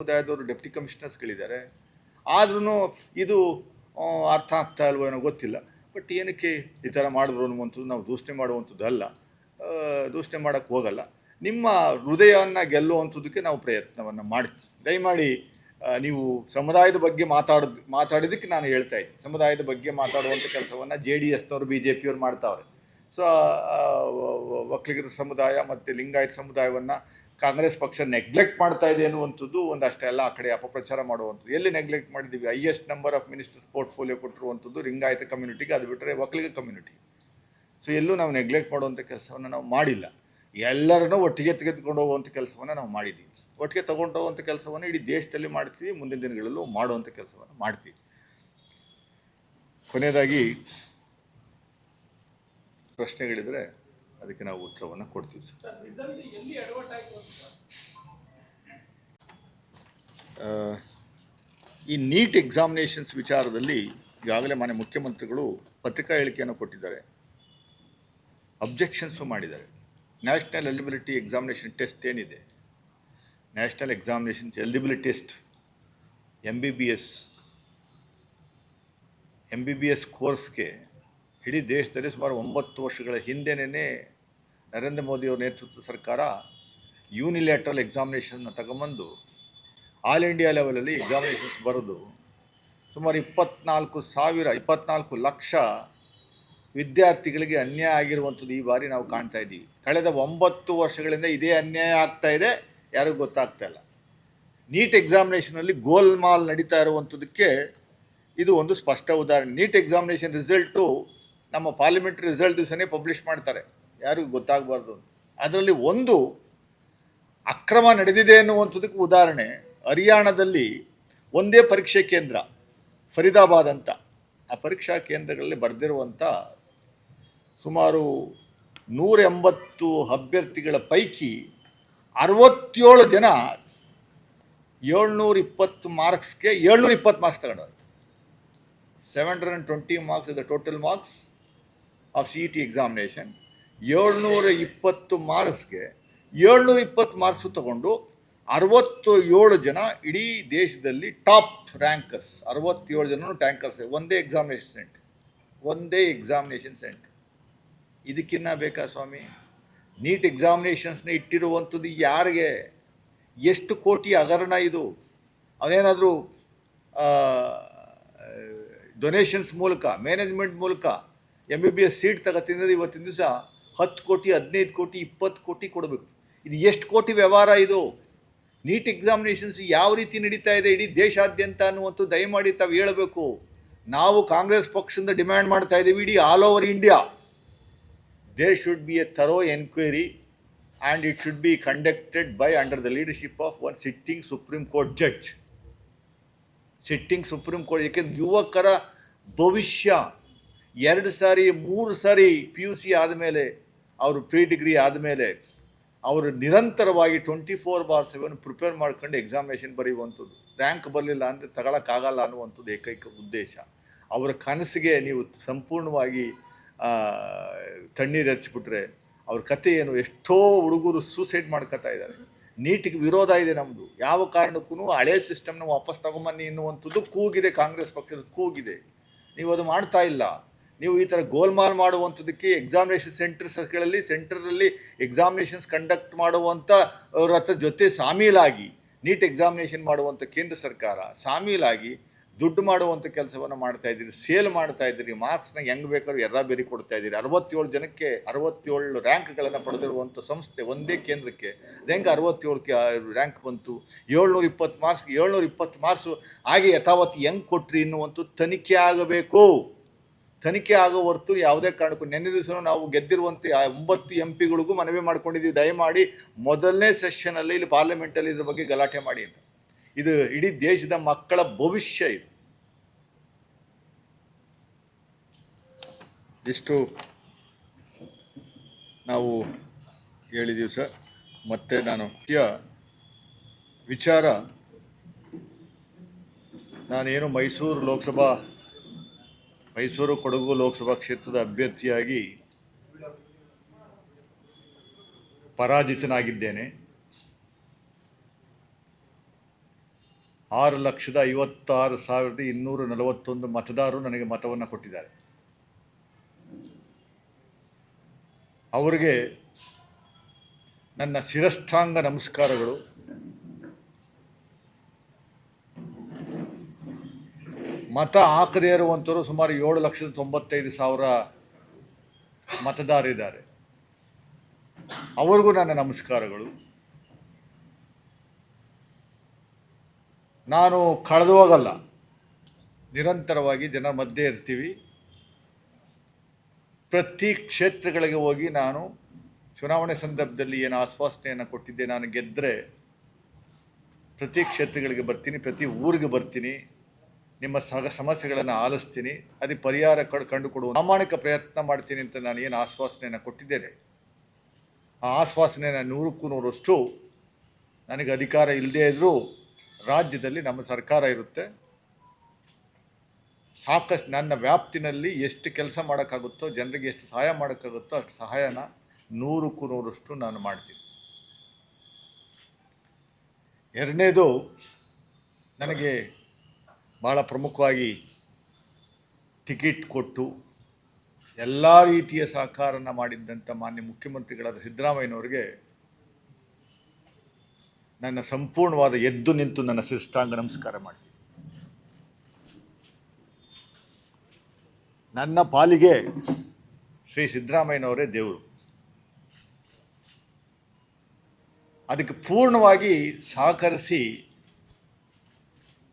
ಸಮುದಾಯದವರು ಡೆಪ್ಟಿ ಕಮಿಷನರ್ಸ್ಗಳಿದ್ದಾರೆ. ಆದ್ರೂ ಇದು ಅರ್ಥ ಆಗ್ತಾ ಇಲ್ವೋ ಏನೋ ಗೊತ್ತಿಲ್ಲ. ಬಟ್ ಏನಕ್ಕೆ ಈ ಥರ ಮಾಡಿದ್ರು ಅನ್ನುವಂಥದ್ದು ನಾವು ದೂಷಣೆ ಮಾಡುವಂಥದ್ದು ಅಲ್ಲ. ದೂಷಣೆ ಮಾಡೋಕ್ಕೆ ಹೋಗಲ್ಲ. ನಿಮ್ಮ ಹೃದಯವನ್ನು ಗೆಲ್ಲುವಂಥದ್ದಕ್ಕೆ ನಾವು ಪ್ರಯತ್ನವನ್ನು ಮಾಡ್ತೀವಿ. ದಯಮಾಡಿ ನೀವು ಸಮುದಾಯದ ಬಗ್ಗೆ ಮಾತಾಡೋದು, ಮಾತಾಡಿದ್ದಕ್ಕೆ ನಾನು ಹೇಳ್ತಾ ಇದ್ದೆ ಸಮುದಾಯದ ಬಗ್ಗೆ ಮಾತಾಡುವಂಥ ಕೆಲಸವನ್ನು ಜೆ ಡಿ ಎಸ್ನವರು, ಬಿ ಜೆ ಪಿಯವ್ರು ಮಾಡ್ತಾವ್ರೆ. ಸೊ ಒಕ್ಕಲಿಗರ ಸಮುದಾಯ ಮತ್ತು ಲಿಂಗಾಯತ ಸಮುದಾಯವನ್ನು ಕಾಂಗ್ರೆಸ್ ಪಕ್ಷ ನೆಗ್ಲೆಕ್ಟ್ ಮಾಡ್ತಾ ಇದೆ ಅನ್ನುವಂಥದ್ದು ಒಂದಷ್ಟೆಲ್ಲ ಆ ಕಡೆ ಅಪಪ್ರಚಾರ ಮಾಡುವಂಥದ್ದು. ಎಲ್ಲಿ ನೆಗ್ಲೆಕ್ಟ್ ಮಾಡಿದ್ದೀವಿ? Highest number of ministers portfolio ಕೊಟ್ಟಿರುವಂಥದ್ದು ಲಿಂಗಾಯತ ಕಮ್ಯುನಿಟಿಗೆ ಅದು ಬಿಟ್ಟರೆ ಒಕ್ಕಲಿಗ ಕಮ್ಯುನಿಟಿ ಸೊ ಎಲ್ಲೂ ನಾವು ನೆಗ್ಲೆಕ್ಟ್ ಮಾಡುವಂಥ ಕೆಲಸವನ್ನು ನಾವು ಮಾಡಿಲ್ಲ. ಎಲ್ಲರನ್ನೂ ಒಟ್ಟಿಗೆ ತೆಗೆದುಕೊಂಡು ಹೋಗುವಂಥ ಕೆಲಸವನ್ನು ನಾವು ಮಾಡಿದ್ದೀವಿ. ಒಟ್ಟಿಗೆ ತಗೊಂಡು ಹೋಗುವಂಥ ಕೆಲಸವನ್ನು ಇಡೀ ದೇಶದಲ್ಲಿ ಮಾಡ್ತೀವಿ, ಮುಂದಿನ ದಿನಗಳಲ್ಲೂ ಮಾಡುವಂಥ ಕೆಲಸವನ್ನು ಮಾಡ್ತೀವಿ. ಕೊನೆಯದಾಗಿ ಪ್ರಶ್ನೆಗಳಿದ್ರೆ ಅದಕ್ಕೆ ನಾವು ಉತ್ತರವನ್ನು ಕೊಡ್ತೀವಿ ಸರ್. ಈ ನೀಟ್ ಎಕ್ಸಾಮಿನೇಷನ್ಸ್ ವಿಚಾರದಲ್ಲಿ ಈಗಾಗಲೇ ಮಾನ್ಯ ಮುಖ್ಯಮಂತ್ರಿಗಳು ಪತ್ರಿಕಾ ಹೇಳಿಕೆಯನ್ನು ಕೊಟ್ಟಿದ್ದಾರೆ. ಅಬ್ಜೆಕ್ಷನ್ಸು ಮಾಡಿದ್ದಾರೆ. ನ್ಯಾಷನಲ್ ಎಲಿಬಿಲಿಟಿ ಎಕ್ಸಾಮಿನೇಷನ್ ಟೆಸ್ಟ್ ಏನಿದೆ? National examinations eligibility test M B B S M B B S ಕೋರ್ಸ್ಗೆ ಇಡೀ ದೇಶದಲ್ಲಿ ಸುಮಾರು ಒಂಬತ್ತು ವರ್ಷಗಳ ಹಿಂದೆನೇ ನರೇಂದ್ರ ಮೋದಿಯವರ ನೇತೃತ್ವದ ಸರ್ಕಾರ ಯೂನಿಲ್ಯಾಟ್ರಲ್ ಎಕ್ಸಾಮಿನೇಷನ್ನ ತಗೊಂಬಂದು ಆಲ್ ಇಂಡಿಯಾ ಲೆವೆಲಲ್ಲಿ ಎಕ್ಸಾಮಿನೇಷನ್ಸ್ ಬರೆದು ಸುಮಾರು ಇಪ್ಪತ್ನಾಲ್ಕು ಸಾವಿರ, ಇಪ್ಪತ್ನಾಲ್ಕು ಲಕ್ಷ ವಿದ್ಯಾರ್ಥಿಗಳಿಗೆ ಅನ್ಯಾಯ ಆಗಿರುವಂಥದ್ದು ಈ ಬಾರಿ ನಾವು ಕಾಣ್ತಾ ಇದ್ದೀವಿ. ಕಳೆದ ಒಂಬತ್ತು ವರ್ಷಗಳಿಂದ ಇದೇ ಅನ್ಯಾಯ ಆಗ್ತಾ ಇದೆ, ಯಾರಿಗೂ ಗೊತ್ತಾಗ್ತಾ ಇಲ್ಲ. ನೀಟ್ ಎಕ್ಸಾಮಿನೇಷನಲ್ಲಿ ಗೋಲ್ಮಾಲ್ ನಡೀತಾ ಇರುವಂಥದ್ದಕ್ಕೆ ಇದು ಒಂದು ಸ್ಪಷ್ಟ ಉದಾಹರಣೆ. ನೀಟ್ ಎಕ್ಸಾಮಿನೇಷನ್ ರಿಸಲ್ಟು ನಮ್ಮ ಪಾರ್ಲಿಮೆಂಟ್ ರಿಸಲ್ಟ್ ದಿವಸನೇ ಪಬ್ಲಿಷ್ ಮಾಡ್ತಾರೆ. ಯಾರಿಗೂ ಗೊತ್ತಾಗಬಾರ್ದು ಅದರಲ್ಲಿ ಒಂದು ಅಕ್ರಮ ನಡೆದಿದೆ ಅನ್ನುವಂಥದ್ದಕ್ಕೆ ಉದಾಹರಣೆ. ಹರಿಯಾಣದಲ್ಲಿ ಒಂದೇ ಪರೀಕ್ಷೆ ಕೇಂದ್ರ, ಫರೀದಾಬಾದ್ ಅಂತ. ಆ ಪರೀಕ್ಷಾ ಕೇಂದ್ರಗಳಲ್ಲಿ ಬರೆದಿರುವಂಥ ಸುಮಾರು ನೂರ ಎಂಬತ್ತು ಅಭ್ಯರ್ಥಿಗಳ ಪೈಕಿ ಅರವತ್ತೇಳು ಜನ ಏಳ್ನೂರ ಇಪ್ಪತ್ತು ಮಾರ್ಕ್ಸ್ಗೆ ಏಳ್ನೂರ ಇಪ್ಪತ್ತು marks ತಗೊಂಡವ್ರು seven hundred and twenty marks ಇದೆ total marks of C E T examination ಏಳ್ನೂರ ಇಪ್ಪತ್ತು ಮಾರ್ಕ್ಸ್ಗೆ ಏಳ್ನೂರ ಇಪ್ಪತ್ತು ಮಾರ್ಕ್ಸು ತಗೊಂಡು ಅರವತ್ತು ಏಳು ಜನ ಇಡೀ ದೇಶದಲ್ಲಿ ಟಾಪ್ ರ್ಯಾಂಕರ್ಸ್, ಅರವತ್ತೇಳು ಜನ ಟ್ಯಾಂಕರ್ಸ್ ಒಂದೇ ಎಕ್ಸಾಮಿನೇಷನ್ ಸೆಂಟ್ ಒಂದೇ ಎಕ್ಸಾಮಿನೇಷನ್ ಸೆಂಟ್ ಇದಕ್ಕಿನ್ನ ಬೇಕಾ ಸ್ವಾಮಿ? ನೀಟ್ ಎಕ್ಸಾಮಿನೇಷನ್ಸ್ನ ಇಟ್ಟಿರುವಂಥದ್ದು ಯಾರಿಗೆ? ಎಷ್ಟು ಕೋಟಿ ಹಗರಣ ಇದು? ಅವನೇನಾದರೂ ಡೊನೇಷನ್ಸ್ ಮೂಲಕ ಮ್ಯಾನೇಜ್ಮೆಂಟ್ ಮೂಲಕ M B B S seat ತಗೋತಿದ್ರೆ ಇವತ್ತಿನ ದಿವಸ ಹತ್ತು ಕೋಟಿ, ಹದಿನೈದು ಕೋಟಿ, ಇಪ್ಪತ್ತು ಕೋಟಿ ಕೊಡಬೇಕು. ಇದು ಎಷ್ಟು ಕೋಟಿ ವ್ಯವಹಾರ ಇದು? ನೀಟ್ ಎಕ್ಸಾಮಿನೇಷನ್ಸ್ ಯಾವ ರೀತಿ ನಡೀತಾ ಇದೆ ಇಡೀ ದೇಶಾದ್ಯಂತ ಅನ್ನುವಂಥ ದಯಮಾಡಿ ತಾವು ಹೇಳಬೇಕು. ನಾವು ಕಾಂಗ್ರೆಸ್ ಪಕ್ಷದಿಂದ ಡಿಮ್ಯಾಂಡ್ ಮಾಡ್ತಾ ಇದ್ದೀವಿ ಇಡೀ all over India there should be a thorough enquiry and it should be conducted by under the leadership of one sitting Supreme Court judge sitting Supreme Court ಏಕೆಂದ್ರೆ ಯುವಕರ ಭವಿಷ್ಯ ಎರಡು ಸಾರಿ, ಮೂರು ಸಾರಿ ಪಿ ಯು ಸಿ ಆದಮೇಲೆ, ಅವರು ಪ್ರೀ ಡಿಗ್ರಿ ಆದಮೇಲೆ ಅವರು ನಿರಂತರವಾಗಿ twenty four bar seven prepare ಮಾಡ್ಕೊಂಡು ಎಕ್ಸಾಮಿನೇಷನ್ ಬರೆಯುವಂಥದ್ದು. ರ್ಯಾಂಕ್ ಬರಲಿಲ್ಲ ಅಂದರೆ ತಗೊಳಕ್ಕಾಗಲ್ಲ ಅನ್ನುವಂಥದ್ದು ಏಕೈಕ ಉದ್ದೇಶ. ಅವರ ಕನಸಿಗೆ ನೀವು ಸಂಪೂರ್ಣವಾಗಿ ತಣ್ಣೀರು ಹಚ್ಬಿಟ್ರೆ ಅವ್ರ ಕತೆ ಏನು? ಎಷ್ಟೋ ಹುಡುಗರು ಸೂಸೈಡ್ ಮಾಡ್ಕೊತಾ ಇದ್ದಾರೆ. ನೀಟಿಗೆ ವಿರೋಧ ಇದೆ ನಮ್ಮದು ಯಾವ ಕಾರಣಕ್ಕೂ ಹಳೆ ಸಿಸ್ಟಮ್ನ ವಾಪಸ್ ತಗೊಂಬನ್ನಿ ಎನ್ನುವಂಥದ್ದು ಕೂಗಿದೆ ಕಾಂಗ್ರೆಸ್ ಪಕ್ಷದ ಕೂಗಿದೆ. ನೀವು ಅದು ಮಾಡ್ತಾ ಇಲ್ಲ. ನೀವು ಈ ಥರ ಗೋಲ್ಮಾಲ್ ಮಾಡುವಂಥದ್ದಕ್ಕೆ ಎಕ್ಸಾಮಿನೇಷನ್ ಸೆಂಟರ್ಸ್ಗಳಲ್ಲಿ ಸೆಂಟರಲ್ಲಿ ಎಕ್ಸಾಮಿನೇಷನ್ಸ್ ಕಂಡಕ್ಟ್ ಮಾಡುವಂಥ ಅವ್ರ ಹತ್ರ ಜೊತೆ ಸಾಮೀಲಾಗಿ ನೀಟ್ ಎಕ್ಸಾಮಿನೇಷನ್ ಮಾಡುವಂಥ ಕೇಂದ್ರ ಸರ್ಕಾರ ಸಾಮೀಲಾಗಿ ದುಡ್ಡು ಮಾಡುವಂಥ ಕೆಲಸವನ್ನು ಮಾಡ್ತಾ ಇದ್ದೀರಿ, ಸೇಲ್ ಮಾಡ್ತಾ ಇದ್ದೀರಿ ಮಾರ್ಕ್ಸ್ನ ಹೆಂಗೆ ಬೇಕಾದ್ರೂ ಎಲ್ಲ ಬೇರೆ ಕೊಡ್ತಾ ಇದ್ದೀರಿ. ಅರವತ್ತೇಳು ಜನಕ್ಕೆ ಅರವತ್ತೇಳು ರ್ಯಾಂಕ್ಗಳನ್ನು ಪಡೆದಿರುವಂಥ ಸಂಸ್ಥೆ ಒಂದೇ ಕೇಂದ್ರಕ್ಕೆ. ಅದು ಹೆಂಗೆ ಅರವತ್ತೇಳು ರ್ಯಾಂಕ್ ಬಂತು? ಏಳ್ನೂರ ಇಪ್ಪತ್ತು ಮಾರ್ಕ್ಸ್ಗೆ ಏಳ್ನೂರ ಇಪ್ಪತ್ತು ಮಾರ್ಕ್ಸು ಹಾಗೆ ಯಥಾವತ್ತು ಹೆಂಗೆ ಕೊಟ್ರಿ ಎನ್ನುವಂಥ ತನಿಖೆ ಆಗಬೇಕು. ತನಿಖೆ ಆಗೋ ಹೊರತು ಯಾವುದೇ ಕಾರಣಕ್ಕೂ ನಿನ್ನೆ ದಿವಸ ನಾವು ಗೆದ್ದಿರುವಂಥ ಆ ಒಂಬತ್ತು ಎಂ ಪಿಗಳಿಗೂ ಮನವಿ ಮಾಡ್ಕೊಂಡಿದ್ದೀವಿ. ದಯಮಾಡಿ ಮೊದಲನೇ ಸೆಷನಲ್ಲಿ ಇಲ್ಲಿ ಪಾರ್ಲಿಮೆಂಟಲ್ಲಿ ಇದ್ರ ಬಗ್ಗೆ ಗಲಾಟೆ ಮಾಡಿ ಅಂತ. ಇದು ಇಡೀ ದೇಶದ ಮಕ್ಕಳ ಭವಿಷ್ಯ ಇದು. ಇಷ್ಟು ನಾವು ಹೇಳಿದ್ದೀವಿ ಸರ್. ಮತ್ತೆ ನಾನು ವಿಚಾರ. ನಾನೇನು ಮೈಸೂರು ಲೋಕಸಭಾ ಮೈಸೂರು ಕೊಡಗು ಲೋಕಸಭಾ ಕ್ಷೇತ್ರದ ಅಭ್ಯರ್ಥಿಯಾಗಿ ಪರಾಜಿತನಾಗಿದ್ದೇನೆ. ಆರು ಲಕ್ಷದ ಐವತ್ತಾರು ಸಾವಿರದ ಇನ್ನೂರ ನಲವತ್ತೊಂದು ಮತದಾರರು ನನಗೆ ಮತವನ್ನು ಕೊಟ್ಟಿದ್ದಾರೆ. ಅವರಿಗೆ ನನ್ನ ಶಿರಸ್ಥಾಂಗ ನಮಸ್ಕಾರಗಳು. ಮತ ಹಾಕದೇ ಇರುವಂಥವರು ಸುಮಾರು ಏಳು ಲಕ್ಷದ ತೊಂಬತ್ತೈದು ಸಾವಿರ ಮತದಾರರಿದ್ದಾರೆ. ಅವ್ರಿಗೂ ನನ್ನ ನಮಸ್ಕಾರಗಳು. ನಾನು ಕಳೆದು ಹೋಗಲ್ಲ. ನಿರಂತರವಾಗಿ ಜನರ ಮಧ್ಯೆ ಇರ್ತೀವಿ. ಪ್ರತಿ ಕ್ಷೇತ್ರಗಳಿಗೆ ಹೋಗಿ ನಾನು ಚುನಾವಣೆ ಸಂದರ್ಭದಲ್ಲಿ ಏನು ಆಶ್ವಾಸನೆಯನ್ನು ಕೊಟ್ಟಿದ್ದೆ ನಾನು ಗೆದ್ದರೆ ಪ್ರತಿ ಕ್ಷೇತ್ರಗಳಿಗೆ ಬರ್ತೀನಿ, ಪ್ರತಿ ಊರಿಗೆ ಬರ್ತೀನಿ. ನಿಮ್ಮ ಸಗ ಸಮಸ್ಯೆಗಳನ್ನು ಆಲಿಸ್ತೀನಿ ಅದಕ್ಕೆ ಪರಿಹಾರ ಕಡ್, ಕಂಡುಕೊಡುವ ಪ್ರಾಮಾಣಿಕ ಪ್ರಯತ್ನ ಮಾಡ್ತೀನಿ ಅಂತ ನಾನು ಏನು ಆಶ್ವಾಸನೆಯನ್ನು ಕೊಟ್ಟಿದ್ದೇನೆ. ಆ ಆಶ್ವಾಸನೆಯನ್ನು ನೂರಕ್ಕೂ ನೂರಷ್ಟು ನನಗೆ ಅಧಿಕಾರ ಇಲ್ಲದೇ ಇದ್ದರೂ ರಾಜ್ಯದಲ್ಲಿ ನಮ್ಮ ಸರ್ಕಾರ ಇರುತ್ತೆ. ಸಾಕಷ್ಟು ನನ್ನ ವ್ಯಾಪ್ತಿನಲ್ಲಿ ಎಷ್ಟು ಕೆಲಸ ಮಾಡೋಕ್ಕಾಗುತ್ತೋ, ಜನರಿಗೆ ಎಷ್ಟು ಸಹಾಯ ಮಾಡೋಕ್ಕಾಗುತ್ತೋ ಅಷ್ಟು ಸಹಾಯನ ನೂರಕ್ಕೂ ನೂರಷ್ಟು ನಾನು ಮಾಡ್ತೀನಿ. ಎರಡನೇದು, ನನಗೆ ಭಾಳ ಪ್ರಮುಖವಾಗಿ ಟಿಕೆಟ್ ಕೊಟ್ಟು ಎಲ್ಲ ರೀತಿಯ ಸಹಕಾರನ ಮಾಡಿದ್ದಂಥ ಮಾನ್ಯ ಮುಖ್ಯಮಂತ್ರಿಗಳಾದ ಸಿದ್ದರಾಮಯ್ಯನವರಿಗೆ ನನ್ನ ಸಂಪೂರ್ಣವಾದ ಎದ್ದು ನಿಂತು ನನ್ನ ಶಿರಷ್ಟಾಂಗ ನಮಸ್ಕಾರ ಮಾಡಿ ನನ್ನ ಪಾಲಿಗೆ ಶ್ರೀ ಸಿದ್ದರಾಮಯ್ಯನವರೇ ದೇವರು. ಅದಕ್ಕೆ ಪೂರ್ಣವಾಗಿ ಸಹಕರಿಸಿ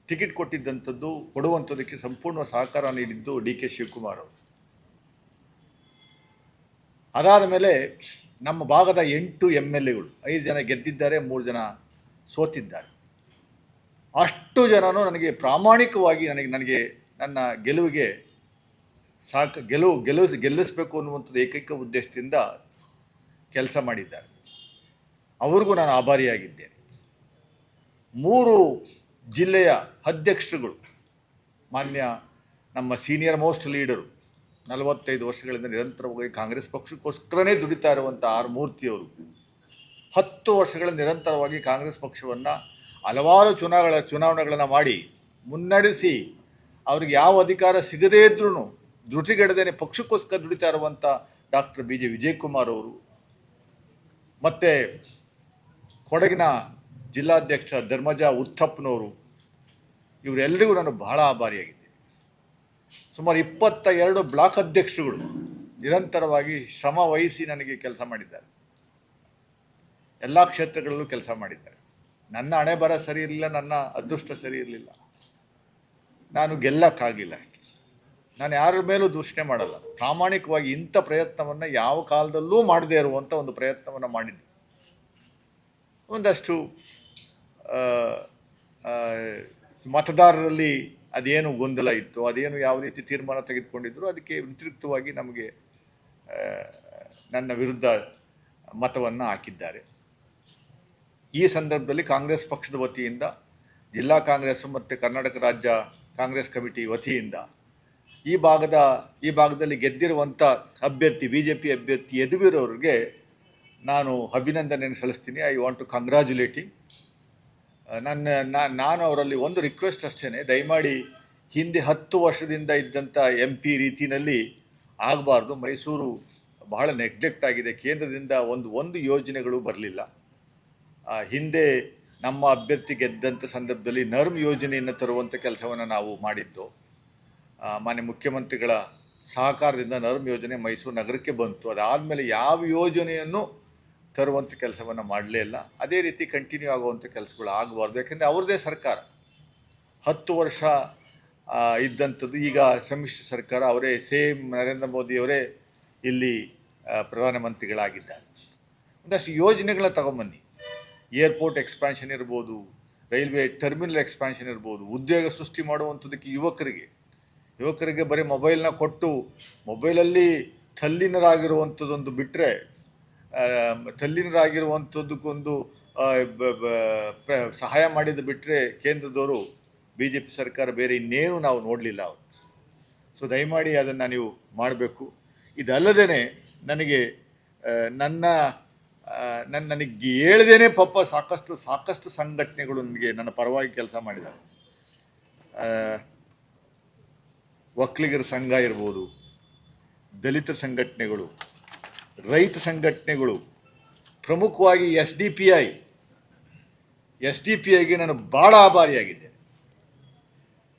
ಟಿಕೆಟ್ ಕೊಟ್ಟಿದ್ದಂಥದ್ದು ಕೊಡುವಂಥದ್ದಕ್ಕೆ ಸಂಪೂರ್ಣ ಸಹಕಾರ ನೀಡಿದ್ದು ಡಿ ಕೆ ಶಿವಕುಮಾರ್ ಅವರು. ಅದಾದ ಮೇಲೆ ನಮ್ಮ ಭಾಗದ ಎಂಟು ಎಂ ಎಲ್ ಎಗಳು ಐದು ಜನ ಗೆದ್ದಿದ್ದಾರೆ, ಮೂರು ಜನ ಸೋತಿದ್ದಾರೆ. ಅಷ್ಟು ಜನನು ನನಗೆ ಪ್ರಾಮಾಣಿಕವಾಗಿ ನನಗೆ ನನಗೆ ನನ್ನ ಗೆಲುವಿಗೆ ಸಾಕ ಗೆಲುವು ಗೆಲುವು ಗೆಲ್ಲಿಸಬೇಕು ಅನ್ನುವಂಥದ್ದು ಏಕೈಕ ಉದ್ದೇಶದಿಂದ ಕೆಲಸ ಮಾಡಿದ್ದಾರೆ. ಅವ್ರಿಗೂ ನಾನು ಆಭಾರಿಯಾಗಿದ್ದೇನೆ. ಮೂರು ಜಿಲ್ಲೆಯ ಅಧ್ಯಕ್ಷರುಗಳು, ಮಾನ್ಯ ನಮ್ಮ ಸೀನಿಯರ್ ಮೋಸ್ಟ್ ಲೀಡರು ನಲವತ್ತೈದು ವರ್ಷಗಳಿಂದ ನಿರಂತರವಾಗಿ ಕಾಂಗ್ರೆಸ್ ಪಕ್ಷಕ್ಕೋಸ್ಕರನೇ ದುಡಿತಾ ಇರುವಂಥ ಆರ್ ಮೂರ್ತಿಯವರು, ಹತ್ತು ವರ್ಷಗಳ ನಿರಂತರವಾಗಿ ಕಾಂಗ್ರೆಸ್ ಪಕ್ಷವನ್ನು ಹಲವಾರು ಚುನಾವಣೆ, ಚುನಾವಣೆಗಳನ್ನು ಮಾಡಿ ಮುನ್ನಡೆಸಿ ಅವ್ರಿಗೆ ಯಾವ ಅಧಿಕಾರ ಸಿಗದೇ ಇದ್ರೂ ಧೃತಿಗೆಡದೇನೆ ಪಕ್ಷಕ್ಕೋಸ್ಕರ ದುಡಿತಾ ಇರುವಂಥ ಡಾಕ್ಟರ್ ಬಿ ಜೆ ವಿಜಯಕುಮಾರ್ ಅವರು, ಮತ್ತು ಕೊಡಗಿನ ಜಿಲ್ಲಾಧ್ಯಕ್ಷ ಧರ್ಮಜ ಉತ್ತಪ್ಪನವರು ಇವರೆಲ್ಲರಿಗೂ ನಾನು ಬಹಳ ಆಭಾರಿಯಾಗಿದ್ದೆ ಸುಮಾರು ಇಪ್ಪತ್ತ ಎರಡು ಬ್ಲಾಕ್ ಅಧ್ಯಕ್ಷರುಗಳು ನಿರಂತರವಾಗಿ ಶ್ರಮ ವಹಿಸಿ ನನಗೆ ಕೆಲಸ ಮಾಡಿದ್ದಾರೆ. ಎಲ್ಲ ಕ್ಷೇತ್ರಗಳಲ್ಲೂ ಕೆಲಸ ಮಾಡಿದ್ದಾರೆ. ನನ್ನ ಹಣೆ ಬರ ಸರಿ ಇರಲಿಲ್ಲ, ನನ್ನ ಅದೃಷ್ಟ ಸರಿ ಇರಲಿಲ್ಲ. ನಾನು ಗೆಲ್ಲಕ್ಕಾಗಿಲ್ಲ. ನಾನು ಯಾರ ಮೇಲೂ ದೂಷಣೆ ಮಾಡಲ್ಲ. ಪ್ರಾಮಾಣಿಕವಾಗಿ ಇಂಥ ಪ್ರಯತ್ನವನ್ನು ಯಾವ ಕಾಲದಲ್ಲೂ ಮಾಡದೇ ಇರುವಂಥ ಒಂದು ಪ್ರಯತ್ನವನ್ನು ಮಾಡಿದ್ದೆ. ಒಂದಷ್ಟು ಮತದಾರರಲ್ಲಿ ಅದೇನು ಗೊಂದಲ ಇತ್ತು, ಅದೇನು ಯಾವ ರೀತಿ ತೀರ್ಮಾನ ತೆಗೆದುಕೊಂಡಿದ್ರು, ಅದಕ್ಕೆ ವ್ಯತಿರಿಕ್ತವಾಗಿ ನಮಗೆ ನನ್ನ ವಿರುದ್ಧ ಮತವನ್ನು ಹಾಕಿದ್ದಾರೆ. ಈ ಸಂದರ್ಭದಲ್ಲಿ ಕಾಂಗ್ರೆಸ್ ಪಕ್ಷದ ವತಿಯಿಂದ, ಜಿಲ್ಲಾ ಕಾಂಗ್ರೆಸ್ ಮತ್ತು ಕರ್ನಾಟಕ ರಾಜ್ಯ ಕಾಂಗ್ರೆಸ್ ಕಮಿಟಿ ವತಿಯಿಂದ ಈ ಭಾಗದ, ಈ ಭಾಗದಲ್ಲಿ ಗೆದ್ದಿರುವಂಥ ಅಭ್ಯರ್ಥಿ ಬಿ ಜೆ ಪಿ ಅಭ್ಯರ್ಥಿ ಯದುವೀರವ್ರಿಗೆ ನಾನು ಅಭಿನಂದನೆಯನ್ನು ಸಲ್ಲಿಸ್ತೀನಿ. ಐ ವಾಂಟ್ ಟು ಕಂಗ್ರ್ಯಾಚುಲೇಟಿಂಗ್ ನನ್ನ ನಾನು ಅವರಲ್ಲಿ ಒಂದು ರಿಕ್ವೆಸ್ಟ್ ಅಷ್ಟೇ ದಯಮಾಡಿ ಹಿಂದೆ ಹತ್ತು ವರ್ಷದಿಂದ ಇದ್ದಂಥ ಎಂ ಪಿ ರೀತಿಯಲ್ಲಿ ಆಗಬಾರ್ದು. ಮೈಸೂರು ಬಹಳ ನೆಗ್ಲೆಕ್ಟ್ ಆಗಿದೆ. ಕೇಂದ್ರದಿಂದ ಒಂದು ಒಂದು ಯೋಜನೆಗಳು ಬರಲಿಲ್ಲ. ಹಿಂದೆ ನಮ್ಮ ಅಭ್ಯರ್ಥಿ ಗೆದ್ದಂಥ ಸಂದರ್ಭದಲ್ಲಿ ನರ್ಮ್ ಯೋಜನೆಯನ್ನು ತರುವಂಥ ಕೆಲಸವನ್ನು ನಾವು ಮಾಡಿದ್ದು. ಮಾನ್ಯ ಮುಖ್ಯಮಂತ್ರಿಗಳ ಸಹಕಾರದಿಂದ ನರ್ಮ್ ಯೋಜನೆ ಮೈಸೂರು ನಗರಕ್ಕೆ ಬಂತು. ಅದಾದಮೇಲೆ ಯಾವ ಯೋಜನೆಯನ್ನು ತರುವಂಥ ಕೆಲಸವನ್ನು ಮಾಡಲೇ ಇಲ್ಲ. ಅದೇ ರೀತಿ ಕಂಟಿನ್ಯೂ ಆಗುವಂಥ ಕೆಲಸಗಳು ಆಗಬಾರ್ದು. ಯಾಕೆಂದರೆ ಅವ್ರದ್ದೇ ಸರ್ಕಾರ. ಹತ್ತು ವರ್ಷ ಇದ್ದಂಥದ್ದು ಈಗ ಸಮ್ಮಿಶ್ರ ಸರ್ಕಾರ ಅವರೇ, ಸೇಮ್ ನರೇಂದ್ರ ಮೋದಿಯವರೇ ಇಲ್ಲಿ ಪ್ರಧಾನಮಂತ್ರಿಗಳಾಗಿದ್ದಾರೆ. ಒಂದಷ್ಟು ಯೋಜನೆಗಳನ್ನ ತಗೊಂಬನ್ನಿ. ಏರ್ಪೋರ್ಟ್ ಎಕ್ಸ್ಪ್ಯಾನ್ಷನ್ ಇರ್ಬೋದು, ರೈಲ್ವೆ ಟರ್ಮಿನಲ್ ಎಕ್ಸ್ಪ್ಯಾನ್ಷನ್ ಇರ್ಬೋದು, ಉದ್ಯೋಗ ಸೃಷ್ಟಿ ಮಾಡುವಂಥದ್ದಕ್ಕೆ ಯುವಕರಿಗೆ. ಯುವಕರಿಗೆ ಬರೀ ಮೊಬೈಲ್ನ ಕೊಟ್ಟು ಮೊಬೈಲಲ್ಲಿ ತಲ್ಲೀನರಾಗಿರುವಂಥದ್ದೊಂದು ಬಿಟ್ಟರೆ ತಲ್ಲೀನರಾಗಿರುವಂಥದ್ದಕ್ಕೊಂದು ಸಹಾಯ ಮಾಡಿದ ಬಿಟ್ಟರೆ ಕೇಂದ್ರದವರು ಬಿ ಜೆ ಪಿ ಸರ್ಕಾರ ಬೇರೆ ಇನ್ನೇನು ನಾವು ನೋಡಲಿಲ್ಲ ಅವರು ಸೊ ದಯಮಾಡಿ ಅದನ್ನು ನೀವು ಮಾಡಬೇಕು. ಇದಲ್ಲದೇ ನನಗೆ ನನ್ನ ನನ್ನ ನನಗೆ ಹೇಳ್ದೇನೆ ಪಾಪ ಸಾಕಷ್ಟು ಸಾಕಷ್ಟು ಸಂಘಟನೆಗಳು ನನಗೆ ನನ್ನ ಪರವಾಗಿ ಕೆಲಸ ಮಾಡಿದ್ದಾರೆ. ಒಕ್ಕಲಿಗರ ಸಂಘ ಇರ್ಬೋದು, ದಲಿತ ಸಂಘಟನೆಗಳು ರೈತ ಸಂಘಟನೆಗಳು, ಪ್ರಮುಖವಾಗಿ S D P I, S D P ಐಗೆ ನಾನು ಭಾಳ ಆಭಾರಿಯಾಗಿದ್ದೇನೆ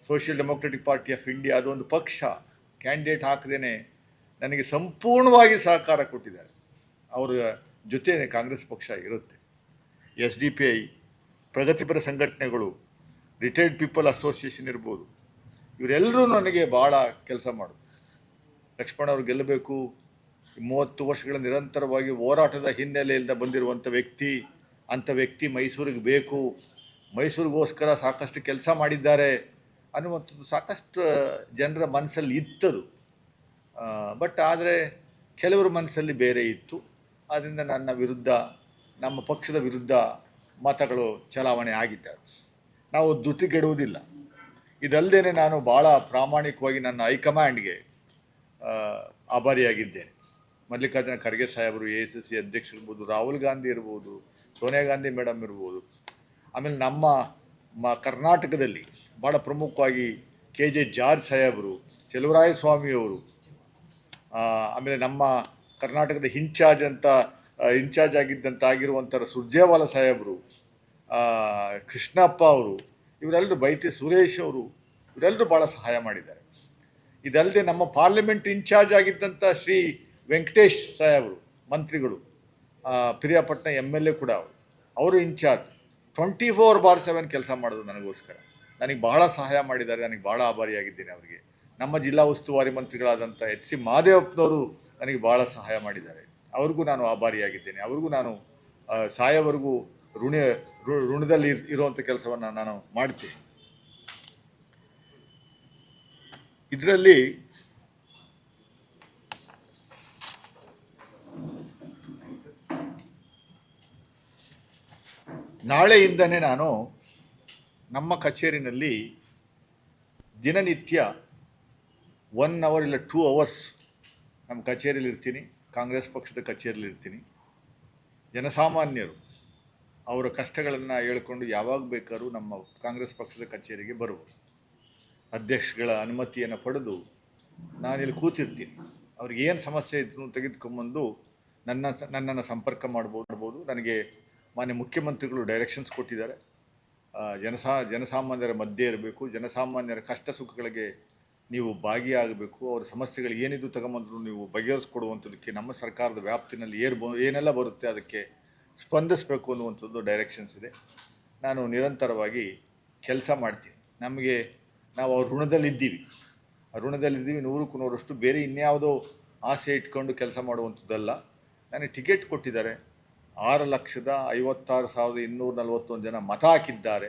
Social Democratic Party of India ಅದೊಂದು ಪಕ್ಷ, ಕ್ಯಾಂಡಿಡೇಟ್ ಹಾಕದೇನೆ ನನಗೆ ಸಂಪೂರ್ಣವಾಗಿ ಸಹಕಾರ ಕೊಟ್ಟಿದ್ದಾರೆ. ಅವರ ಜೊತೆ ಕಾಂಗ್ರೆಸ್ ಪಕ್ಷ ಇರುತ್ತೆ. ಎಸ್ ಡಿ ಪಿ ಐ, ಪ್ರಗತಿಪರ ಸಂಘಟನೆಗಳು, ರಿಟೈರ್ಡ್ ಪೀಪಲ್ ಅಸೋಸಿಯೇಷನ್ ಇರ್ಬೋದು, ಇವರೆಲ್ಲರೂ ನನಗೆ ಭಾಳ ಕೆಲಸ ಮಾಡೋದು. ಲಕ್ಷ್ಮಣ ಅವ್ರು ಗೆಲ್ಲಬೇಕು ಮೂವತ್ತು ವರ್ಷಗಳ ನಿರಂತರವಾಗಿ ಹೋರಾಟದ ಹಿನ್ನೆಲೆಯಿಂದ ಬಂದಿರುವಂಥ ವ್ಯಕ್ತಿ, ಅಂಥ ವ್ಯಕ್ತಿ ಮೈಸೂರಿಗೆ ಬೇಕು. ಮೈಸೂರಿಗೋಸ್ಕರ ಸಾಕಷ್ಟು ಕೆಲಸ ಮಾಡಿದ್ದಾರೆ ಅನ್ನುವಂಥದ್ದು ಸಾಕಷ್ಟು ಜನರ ಮನಸ್ಸಲ್ಲಿ ಇತ್ತದು. ಬಟ್ ಆದರೆ ಕೆಲವರ ಮನಸ್ಸಲ್ಲಿ ಬೇರೆ ಇತ್ತು. ಆದ್ದರಿಂದ ನನ್ನ ವಿರುದ್ಧ, ನಮ್ಮ ಪಕ್ಷದ ವಿರುದ್ಧ ಮತಗಳು ಚಲಾವಣೆ ಆಗಿದ್ದಾವೆ. ನಾವು ದುತಿಗೆಡುವುದಿಲ್ಲ ಇದಲ್ಲದೆ ನಾನು ಭಾಳ ಪ್ರಾಮಾಣಿಕವಾಗಿ ನನ್ನ ಹೈಕಮಾಂಡ್ಗೆ ಆಭಾರಿಯಾಗಿದ್ದೇನೆ ಮಲ್ಲಿಕಾರ್ಜುನ ಖರ್ಗೆ ಸಾಹೇಬರು, ಎ ಎಸ್ ಎಸ್ ಸಿ ಅಧ್ಯಕ್ಷರು ಇರ್ಬೋದು, ರಾಹುಲ್ ಗಾಂಧಿ ಇರ್ಬೋದು, ಸೋನಿಯಾ ಗಾಂಧಿ ಮೇಡಮ್ ಇರ್ಬೋದು. ಆಮೇಲೆ ನಮ್ಮ ಮ ಕರ್ನಾಟಕದಲ್ಲಿ ಭಾಳ ಪ್ರಮುಖವಾಗಿ ಕೆ ಜೆ ಜಾರ್ಜ್ ಸಾಹೇಬರು, ಚೆಲುವರಾಯ ಸ್ವಾಮಿಯವರು ಆಮೇಲೆ ನಮ್ಮ ಕರ್ನಾಟಕದ ಇನ್ಚಾರ್ಜ್ ಅಂತ ಇನ್ಚಾರ್ಜ್ ಆಗಿದ್ದಂಥ ಆಗಿರುವಂಥ ಸುರ್ಜೇವಾಲ ಸಾಹೇಬರು ಕೃಷ್ಣಪ್ಪ ಅವರು, ಇವರೆಲ್ಲರೂ ಬೈತಿ ಸುರೇಶ್ ಅವರು, ಇವರೆಲ್ಲರೂ ಭಾಳ ಸಹಾಯ ಮಾಡಿದ್ದಾರೆ. ಇದಲ್ಲದೆ ನಮ್ಮ ಪಾರ್ಲಿಮೆಂಟ್ ಇನ್ಚಾರ್ಜ್ ಆಗಿದ್ದಂಥ ಶ್ರೀ ವೆಂಕಟೇಶ್ ಸಾಹೇಬರು, ಮಂತ್ರಿಗಳು ಪಿರಿಯಾಪಟ್ಟಣ ಎಂ ಎಲ್ ಎ ಕೂಡ ಅವರು. ಅವರು in charge twenty four by seven ಕೆಲಸ ಮಾಡೋದು ನನಗೋಸ್ಕರ. ನನಗೆ ಬಹಳ ಸಹಾಯ ಮಾಡಿದ್ದಾರೆ, ನನಗೆ ಭಾಳ ಆಭಾರಿಯಾಗಿದ್ದೇನೆ ಅವರಿಗೆ. ನಮ್ಮ ಜಿಲ್ಲಾ ಉಸ್ತುವಾರಿ ಮಂತ್ರಿಗಳಾದಂಥ ಎಚ್ ಸಿ ಮಹಾದೇವಪ್ಪನವರು ನನಗೆ ಭಾಳ ಸಹಾಯ ಮಾಡಿದ್ದಾರೆ. ಅವ್ರಿಗೂ ನಾನು ಆಭಾರಿಯಾಗಿದ್ದೇನೆ. ಅವ್ರಿಗೂ ನಾನು ಸಾಯವರೆಗೂ ಋಣ ಋಣದಲ್ಲಿ ಇರ್- ಇರುವಂಥ ಕೆಲಸವನ್ನು ನಾನು ಮಾಡ್ತೀನಿ. ಇದರಲ್ಲಿ ನಾಳೆಯಿಂದನೇ ನಾನು ನಮ್ಮ ಕಚೇರಿನಲ್ಲಿ ದಿನನಿತ್ಯ ಒನ್ ಅವರ್ ಇಲ್ಲ ಟೂ ಅವರ್ಸ್ ನಮ್ಮ ಕಚೇರಿಯಲ್ಲಿ ಇರ್ತೀನಿ. ಕಾಂಗ್ರೆಸ್ ಪಕ್ಷದ ಕಚೇರಿಯಲ್ಲಿ ಇರ್ತೀನಿ. ಜನಸಾಮಾನ್ಯರು ಅವರ ಕಷ್ಟಗಳನ್ನು ಹೇಳ್ಕೊಂಡು ಯಾವಾಗ ಬೇಕಾದ್ರೂ ನಮ್ಮ ಕಾಂಗ್ರೆಸ್ ಪಕ್ಷದ ಕಚೇರಿಗೆ ಬರುವರು. ಅಧ್ಯಕ್ಷಗಳ ಅನುಮತಿಯನ್ನು ಪಡೆದು ನಾನಿಲ್ಲಿ ಕೂತಿರ್ತೀನಿ. ಅವ್ರಿಗೆ ಏನು ಸಮಸ್ಯೆ ಇದ್ರು ತೆಗೆದುಕೊಂಬಂದು ನನ್ನ ನನ್ನನ್ನು ಸಂಪರ್ಕ ಮಾಡ್ಬೋದು. ನನಗೆ ಮಾನ್ಯ ಮುಖ್ಯಮಂತ್ರಿಗಳು ಡೈರೆಕ್ಷನ್ಸ್ ಕೊಟ್ಟಿದ್ದಾರೆ. ಜನಸಾ, ಜನಸಾಮಾನ್ಯರ ಮಧ್ಯೆ ಇರಬೇಕು, ಜನಸಾಮಾನ್ಯರ ಕಷ್ಟ ಸುಖಗಳಿಗೆ ನೀವು ಭಾಗಿಯಾಗಬೇಕು, ಅವರ ಸಮಸ್ಯೆಗಳು ಏನಿದ್ದು ತಗೊಂಬಂದರೂ ನೀವು ಬಗೆಹರಿಸ್ಕೊಡುವಂಥದ್ದಕ್ಕೆ ನಮ್ಮ ಸರ್ಕಾರದ ವ್ಯಾಪ್ತಿನಲ್ಲಿ ಏರ್ ಬ, ಏನೆಲ್ಲ ಬರುತ್ತೆ ಅದಕ್ಕೆ ಸ್ಪಂದಿಸಬೇಕು ಅನ್ನುವಂಥದ್ದು ಡೈರೆಕ್ಷನ್ಸ್ ಇದೆ. ನಾನು ನಿರಂತರವಾಗಿ ಕೆಲಸ ಮಾಡ್ತೀನಿ. ನಮಗೆ, ನಾವು ಅವ್ರ ಋಣದಲ್ಲಿದ್ದೀವಿ. ಋಣದಲ್ಲಿದ್ದೀವಿ, ನೂರಕ್ಕೂ ನೂರಷ್ಟು ಬೇರೆ ಇನ್ಯಾವುದೋ ಆಸೆ ಇಟ್ಕೊಂಡು ಕೆಲಸ ಮಾಡುವಂಥದ್ದಲ್ಲ. ನನಗೆ ಟಿಕೆಟ್ ಕೊಟ್ಟಿದ್ದಾರೆ. ಆರು ಲಕ್ಷದ ಐವತ್ತಾರು ಸಾವಿರದ ಇನ್ನೂರ ನಲವತ್ತೊಂದು ಜನ ಮತ ಹಾಕಿದ್ದಾರೆ.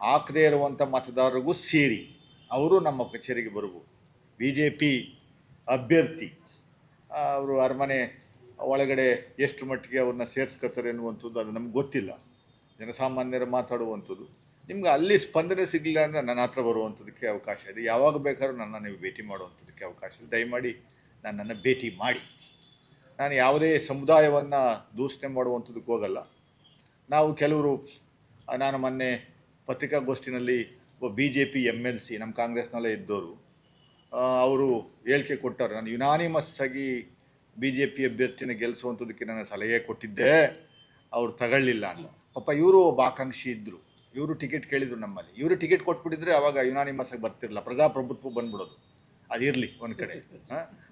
ಹಾಕದೇ ಇರುವಂಥ ಮತದಾರರಿಗೂ ಸೇರಿ ಅವರು ನಮ್ಮ ಕಚೇರಿಗೆ ಬರಬಹುದು ಬಿ ಜೆ ಪಿ ಅಭ್ಯರ್ಥಿ ಅವರು ಅರಮನೆ ಒಳಗಡೆ ಎಷ್ಟು ಮಟ್ಟಿಗೆ ಅವ್ರನ್ನ ಸೇರಿಸ್ಕೊತಾರೆ ಅನ್ನುವಂಥದ್ದು ಅದು ನಮ್ಗೆ ಗೊತ್ತಿಲ್ಲ. ಜನಸಾಮಾನ್ಯರು ಮಾತಾಡುವಂಥದ್ದು. ನಿಮ್ಗೆ ಅಲ್ಲಿ ಸ್ಪಂದನೆ ಸಿಗಲಿಲ್ಲ ಅಂದರೆ ನನ್ನ ಹತ್ರ ಬರುವಂಥದ್ದಕ್ಕೆ ಅವಕಾಶ ಇದೆ. ಯಾವಾಗ ಬೇಕಾದ್ರೂ ನನ್ನ ನೀವು ಭೇಟಿ ಮಾಡುವಂಥದ್ದಕ್ಕೆ ಅವಕಾಶ ಇದೆ. ದಯಮಾಡಿ ನನ್ನನ್ನು ಭೇಟಿ ಮಾಡಿ. ನಾನು ಯಾವುದೇ ಸಮುದಾಯವನ್ನು ದೂಷಣೆ ಮಾಡುವಂಥದ್ದಕ್ಕೆ ಹೋಗಲ್ಲ. ನಾವು ಕೆಲವರು, ನಾನು ಮೊನ್ನೆ ಪತ್ರಿಕಾಗೋಷ್ಠಿನಲ್ಲಿ B J P M L C ನಮ್ಮ ಕಾಂಗ್ರೆಸ್ನಲ್ಲೇ ಇದ್ದವರು ಅವರು ಹೇಳಿಕೆ ಕೊಟ್ಟರು. ನಾನು ಯುನಾನಿಮಸ್ ಆಗಿ ಬಿ ಜೆ ಪಿ ಅಭ್ಯರ್ಥಿನ ಗೆಲ್ಲಿಸುವಂಥದ್ದಕ್ಕೆ ನಾನು ಸಲಹೆ ಕೊಟ್ಟಿದ್ದೆ. ಅವರು ತಗೊಳ್ಳಿಲ್ಲ ಅನ್ನೋ ಪಾಪ ಇವರು ಒಬ್ಬ ಆಕಾಂಕ್ಷಿ ಇದ್ದರು ಇವರು ಟಿಕೆಟ್ ಕೇಳಿದರು ನಮ್ಮಲ್ಲಿ. ಇವರು ಟಿಕೆಟ್ ಕೊಟ್ಬಿಟ್ಟಿದ್ರೆ ಅವಾಗ ಯುನಾನಿಮಸ್ ಆಗಿ ಬರ್ತಿರಲ್ಲ ಪ್ರಜಾಪ್ರಭುತ್ವ ಬಂದ್ಬಿಡೋದು. ಅದಿರಲಿ ಒಂದು ಕಡೆ?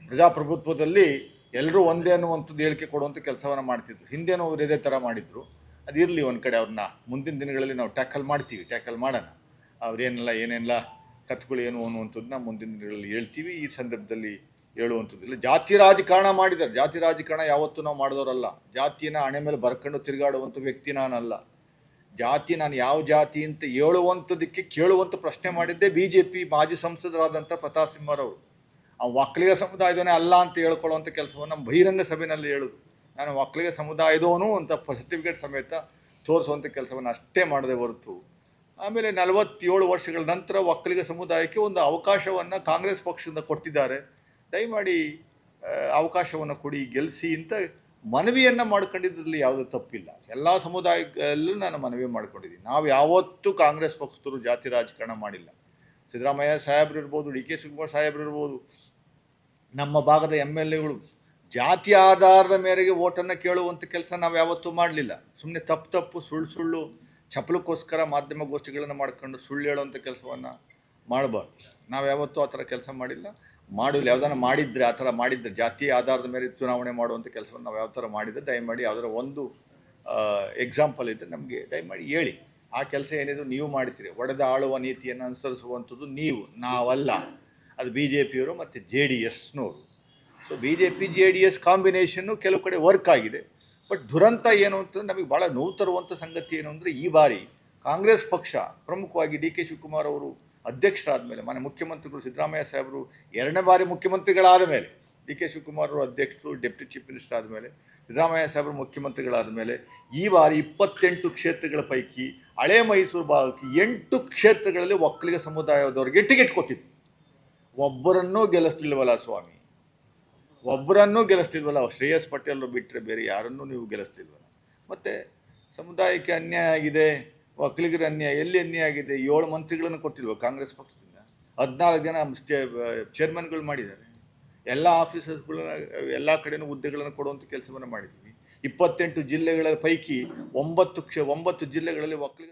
ಪ್ರಜಾಪ್ರಭುತ್ವದಲ್ಲಿ ಎಲ್ಲರೂ ಒಂದೇ ಅನ್ನುವಂಥದ್ದು ಹೇಳಿಕೆ ಕೊಡುವಂಥ ಕೆಲಸವನ್ನು ಮಾಡ್ತಿದ್ರು. ಹಿಂದೇನೋ ಅವ್ರು ಇದೇ ಥರ ಮಾಡಿದ್ರು. ಇರಲಿ ಒಂದು ಕಡೆ ಅವ್ರನ್ನ. ಮುಂದಿನ ದಿನಗಳಲ್ಲಿ ನಾವು ಟ್ಯಾಕಲ್ ಮಾಡ್ತೀವಿ, ಟ್ಯಾಕಲ್ ಮಾಡೋಣ. ಅವ್ರೇನೆಲ್ಲ ಏನೆಲ್ಲ ಕತ್ಗಳು ಏನು ಅನ್ನುವಂಥದ್ದನ್ನ ಮುಂದಿನ ದಿನಗಳಲ್ಲಿ ಹೇಳ್ತೀವಿ. ಈ ಸಂದರ್ಭದಲ್ಲಿ ಹೇಳುವಂಥದ್ದಿಲ್ಲ. ಜಾತಿ ರಾಜಕಾರಣ ಮಾಡಿದ್ದಾರೆ. ಜಾತಿ ರಾಜಕಾರಣ ಯಾವತ್ತೂ ನಾವು ಮಾಡಿದವರಲ್ಲ. ಜಾತಿನ ಹಣೆ ಮೇಲೆ ಬರ್ಕೊಂಡು ತಿರುಗಾಡುವಂಥ ವ್ಯಕ್ತಿ ನಾನಲ್ಲ. ಜಾತಿ ನಾನು ಯಾವ ಜಾತಿ ಅಂತ ಹೇಳುವಂಥದ್ದಕ್ಕೆ ಕೇಳುವಂಥ ಪ್ರಶ್ನೆ ಮಾಡಿದ್ದೆ ಬಿ ಜೆ ಪಿ ಮಾಜಿ ಸಂಸದರಾದಂಥ ಪ್ರತಾಪ್ ಸಿಂಹರವರು. ಆ ಒಕ್ಕಲಿಗ ಸಮುದಾಯದವನೇ ಅಲ್ಲ ಅಂತ ಹೇಳ್ಕೊಳ್ಳುವಂಥ ಕೆಲಸವನ್ನು ನಮ್ಮ ಬಹಿರಂಗ ಸಭೆಯಲ್ಲಿ ಹೇಳೋದು. ನಾನು ಒಕ್ಕಲಿಗ ಸಮುದಾಯದವನು ಅಂತ ಸರ್ಟಿಫಿಕೇಟ್ ಸಮೇತ ತೋರಿಸುವಂಥ ಕೆಲಸವನ್ನು ಅಷ್ಟೇ ಮಾಡದೆ ಹೊರತು, ಆಮೇಲೆ ನಲವತ್ತೇಳು ವರ್ಷಗಳ ನಂತರ ಒಕ್ಕಲಿಗ ಸಮುದಾಯಕ್ಕೆ ಒಂದು ಅವಕಾಶವನ್ನು ಕಾಂಗ್ರೆಸ್ ಪಕ್ಷದಿಂದ ಕೊಡ್ತಿದ್ದಾರೆ. ದಯಮಾಡಿ ಅವಕಾಶವನ್ನು ಕೊಡಿ ಗೆಲ್ಲಿಸಿ ಅಂತ ಮನವಿಯನ್ನು ಮಾಡ್ಕೊಂಡಿದ್ದರಲ್ಲಿ ಯಾವುದೇ ತಪ್ಪಿಲ್ಲ. ಎಲ್ಲ ಸಮುದಾಯಗಳಲ್ಲೂ ನಾನು ಮನವಿ ಮಾಡ್ಕೊಂಡಿದ್ದೀನಿ. ನಾವು ಯಾವತ್ತೂ ಕಾಂಗ್ರೆಸ್ ಪಕ್ಷದವರು ಜಾತಿ ರಾಜಕಾರಣ ಮಾಡಿಲ್ಲ. ಸಿದ್ದರಾಮಯ್ಯ ಸಾಹೇಬ್ರು ಇರ್ಬೋದು, ಡಿ ಕೆ ಶಿವಕುಮಾರ್ ಸಾಹೇಬ್ರು ಇರ್ಬೋದು ನಮ್ಮ ಭಾಗದ ಎಂ ಎಲ್ ಎಗಳು ಜಾತಿ ಆಧಾರದ ಮೇರೆಗೆ ಓಟನ್ನು ಕೇಳುವಂಥ ಕೆಲಸ ನಾವು ಯಾವತ್ತೂ ಮಾಡಲಿಲ್ಲ. ಸುಮ್ಮನೆ ತಪ್ಪು ತಪ್ಪು, ಸುಳ್ಳು ಸುಳ್ಳು ಚಪ್ಪಲಕ್ಕೋಸ್ಕರ ಮಾಧ್ಯಮ ಗೋಷ್ಠಿಗಳನ್ನು ಮಾಡ್ಕೊಂಡು ಸುಳ್ಳು ಹೇಳುವಂಥ ಕೆಲಸವನ್ನು ಮಾಡಬಾರ್ದು. ನಾವು ಯಾವತ್ತೂ ಆ ಥರ ಕೆಲಸ ಮಾಡಿಲ್ಲ. ಮಾಡಿಲ್ಲ ಯಾವ್ದಾರು ಮಾಡಿದರೆ ಆ ಥರ ಮಾಡಿದ್ರೆ, ಜಾತಿ ಆಧಾರದ ಮೇಲೆ ಚುನಾವಣೆ ಮಾಡುವಂಥ ಕೆಲಸವನ್ನು ನಾವು ಯಾವ ಥರ ಮಾಡಿದರೆ ದಯಮಾಡಿ ಯಾವ್ದಾರ ಒಂದು ಎಕ್ಸಾಂಪಲ್ ಇದ್ದರೆ ನಮಗೆ ದಯಮಾಡಿ ಹೇಳಿ. ಆ ಕೆಲಸ ಏನಿದ್ರು ನೀವು ಮಾಡ್ತೀರಿ. ಒಡೆದ ಆಳುವ ನೀತಿಯನ್ನು ಅನುಸರಿಸುವಂಥದ್ದು ನೀವು, ನಾವಲ್ಲ. ಅದು ಬಿ ಜೆ ಪಿಯವರು ಮತ್ತು J D ಎಸ್ನವರು. So B J P J D S combination ಕೆಲವು ಕಡೆ ವರ್ಕ್ ಆಗಿದೆ. ಬಟ್ ದುರಂತ ಏನು ಅಂತಂದ್ರೆ ನಮಗೆ ಭಾಳ ನೋವು ತರುವಂಥ ಸಂಗತಿ ಏನು ಅಂದರೆ ಈ ಬಾರಿ ಕಾಂಗ್ರೆಸ್ ಪಕ್ಷ ಪ್ರಮುಖವಾಗಿ ಡಿ ಕೆ ಶಿವಕುಮಾರ್ ಅವರು ಅಧ್ಯಕ್ಷರಾದ ಮೇಲೆ ಮನೆ ಮುಖ್ಯಮಂತ್ರಿಗಳು ಸಿದ್ದರಾಮಯ್ಯ ಸಾಹೇಬರು ಎರಡನೇ ಬಾರಿ ಮುಖ್ಯಮಂತ್ರಿಗಳಾದ ಮೇಲೆ, ಡಿ ಕೆ ಶಿವಕುಮಾರ್ ಅವರು ಅಧ್ಯಕ್ಷರು, ಡೆಪ್ಟಿ ಚೀಫ್ ಮಿನಿಸ್ಟರ್ ಆದಮೇಲೆ ಸಿದ್ದರಾಮಯ್ಯ ಸಾಹೇಬರು ಮುಖ್ಯಮಂತ್ರಿಗಳಾದ ಮೇಲೆ ಈ ಬಾರಿ ಇಪ್ಪತ್ತೆಂಟು ಕ್ಷೇತ್ರಗಳ ಪೈಕಿ ಹಳೆ ಮೈಸೂರು ಭಾಗಕ್ಕೆ ಎಂಟು ಕ್ಷೇತ್ರಗಳಲ್ಲಿ ಒಕ್ಕಲಿಗ ಸಮುದಾಯದವರಿಗೆ ಟಿಕೆಟ್ ಕೊಟ್ಟಿದ್ದು ಒಬ್ಬರನ್ನೂ ಗೆಲ್ಲಿಸ್ತಿಲ್ವಲ್ಲ ಸ್ವಾಮಿ? ಒಬ್ಬರನ್ನೂ ಗೆಲ್ಲಿಸ್ತಿಲ್ವಲ್ಲ, ಶ್ರೇಯಸ್ ಪಟೇಲ್ ಬಿಟ್ಟರೆ ಬೇರೆ ಯಾರನ್ನೂ ನೀವು ಗೆಲ್ಲಿಸ್ತಿಲ್ವಲ್ಲ. ಮತ್ತು ಸಮುದಾಯಕ್ಕೆ ಅನ್ಯಾಯ ಆಗಿದೆ ಒಕ್ಕಲಿಗರ ಅನ್ಯಾಯ, ಎಲ್ಲಿ ಅನ್ಯಾಯ ಆಗಿದೆ? ಏಳು ಮಂತ್ರಿಗಳನ್ನು ಕೊಟ್ಟಿಲ್ವ ಕಾಂಗ್ರೆಸ್ ಪಕ್ಷದಿಂದ? ಹದಿನಾಲ್ಕು ಜನ ಚೇರ್ಮನ್ಗಳು ಮಾಡಿದ್ದಾರೆ. ಎಲ್ಲ ಆಫೀಸರ್ಸ್ಗಳನ್ನ, ಎಲ್ಲ ಕಡೆನೂ ಹುದ್ದೆಗಳನ್ನು ಕೊಡುವಂಥ ಕೆಲಸವನ್ನು ಮಾಡಿದ್ದೀವಿ. ಇಪ್ಪತ್ತೆಂಟು ಜಿಲ್ಲೆಗಳ ಪೈಕಿ ಒಂಬತ್ತು ಕ್ಷ, ಒಂಬತ್ತು ಜಿಲ್ಲೆಗಳಲ್ಲಿ ಒಕ್ಕಲಿಗ